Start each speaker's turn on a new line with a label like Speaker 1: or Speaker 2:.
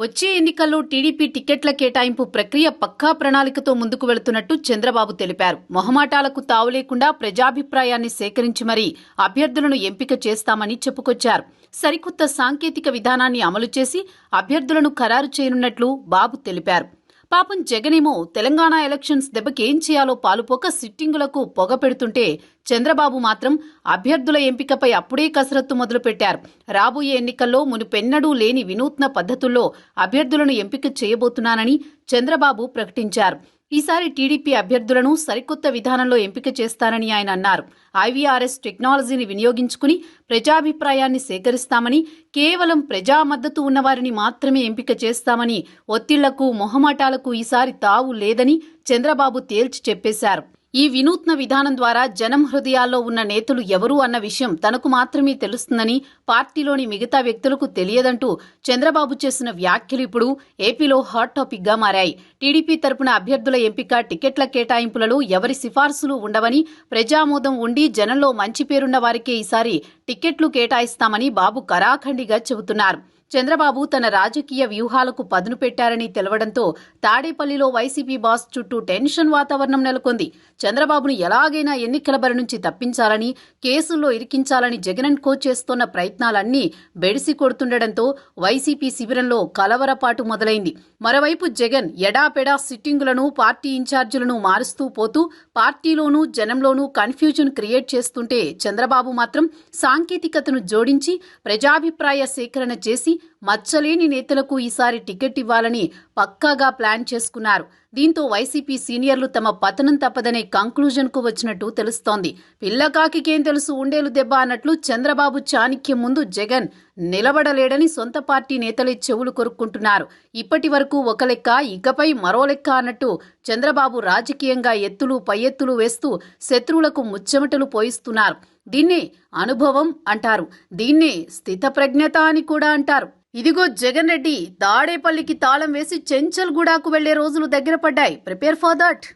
Speaker 1: వచ్చే ఎన్నికల్లో టీడీపీ టికెట్ల కేటాయింపు ప్రక్రియ పక్కా ప్రణాళికతో ముందుకు వెళుతున్నట్టు చంద్రబాబు తెలిపారు. మొహమాటాలకు తావులేకుండా ప్రజాభిప్రాయాన్ని సేకరించి మరీ అభ్యర్థులను ఎంపిక చేస్తామని చెప్పుకొచ్చారు. సరికొత్త సాంకేతిక విధానాన్ని అమలు చేసి అభ్యర్థులను ఖరారు చేయనున్నట్లు బాబు తెలిపారు. పాపం జగనేమో తెలంగాణ ఎలక్షన్స్ దెబ్బకేం చేయాలో పాలుపోక సిట్టింగులకు పొగ పెడుతుంటే చంద్రబాబు మాత్రం అభ్యర్థుల ఎంపికపై అప్పుడే కసరత్తు మొదలుపెట్టారు. రాబోయే ఎన్నికల్లో మునుపెన్నడూ లేని వినూత్న పద్ధతుల్లో అభ్యర్థులను ఎంపిక చేయబోతున్నానని చంద్రబాబు ప్రకటించారు. ఈసారి టీడీపీ అభ్యర్థులను సరికొత్త విధానంలో ఎంపిక చేస్తానని ఆయన అన్నారు. ఐవీఆర్ఎస్ టెక్నాలజీని వినియోగించుకుని ప్రజాభిప్రాయాన్ని సేకరిస్తామని కేవలం ప్రజా మద్దతు ఉన్నవారిని మాత్రమే ఎంపిక చేస్తామని ఒత్తిళ్ళకు మొహమాటాలకు ఈసారి తావు లేదని చంద్రబాబు తేల్చి చెప్పేశారు. ఈ వినూత్న విధానం ద్వారా జనం హృదయాల్లో ఉన్న నేతలు ఎవరు అన్న విషయం తనకు మాత్రమే తెలుస్తుందని పార్టీలోని మిగతా వ్యక్తులకు తెలియదంటూ చంద్రబాబు చేసిన వ్యాఖ్యలు ఇప్పుడు ఏపీలో హాట్ టాపిక్గా మారాయి. టీడీపీ తరపున అభ్యర్థుల ఎంపిక టికెట్ల కేటాయింపులలో ఎవరి సిఫార్సులు ఉండవని ప్రజామోదం ఉండి జనంలో మంచి పేరున్న వారికే ఈసారి టికెట్లు కేటాయిస్తామని బాబు కరాఖండిగా చెబుతున్నారు. చంద్రబాబు తన రాజకీయ వ్యూహాలకు పదును పెట్టారని తెలవడంతో తాడేపల్లిలో వైసీపీ బాస్ చుట్టూ టెన్షన్ వాతావరణం నెలకొంది. చంద్రబాబును ఎలాగైనా ఎన్నికల బరి నుంచి తప్పించాలని కేసుల్లో ఇరికించాలని జగన్ కో చేస్తోన్న ప్రయత్నాలన్నీ బెడిసి కొడుతుండటంతో వైసీపీ శిబిరంలో కలవరపాటు మొదలైంది. మరోవైపు జగన్ ఎడాపెడా సిట్టింగులను పార్టీ ఇన్ఛార్జీలను మారుస్తూ పోతూ పార్టీలోనూ జనంలోనూ కన్ఫ్యూజన్ క్రియేట్ చేస్తుంటే చంద్రబాబు మాత్రం సాంకేతికతను జోడించి ప్రజాభిప్రాయ సేకరణ చేసి మచ్చలేని నేతలకు ఈసారి టికెట్ ఇవ్వాలని పక్కాగా ప్లాన్ చేసుకున్నారు. దీంతో వైసీపీ సీనియర్లు తమ పతనం తప్పదనే కంక్లూజన్కు వచ్చినట్టు తెలుస్తోంది. పిల్లకాకికేం తెలుసు ఉండేలు దెబ్బ అన్నట్లు చంద్రబాబు చాణిక్యం ముందు జగన్ నిలబడలేడని సొంత పార్టీ నేతలే చెవులు కొరుక్కుంటున్నారు. ఇప్పటి వరకు ఒక లెక్క ఇకపై మరో లెక్క అన్నట్టు చంద్రబాబు రాజకీయంగా ఎత్తులు పై ఎత్తులు వేస్తూ శత్రువులకు ముచ్చెమటలు పోయిస్తున్నారు. దీన్నే అనుభవం అంటారు. దీన్నే స్థితప్రజ్ఞత అని కూడా అంటారు. ఇదిగో జగన్ రెడ్డి దాడేపల్లికి తాళం వేసి చెంచల్గూడాకు వెళ్ళే రోజులు దగ్గర పడ్డాయి. Prepare for that.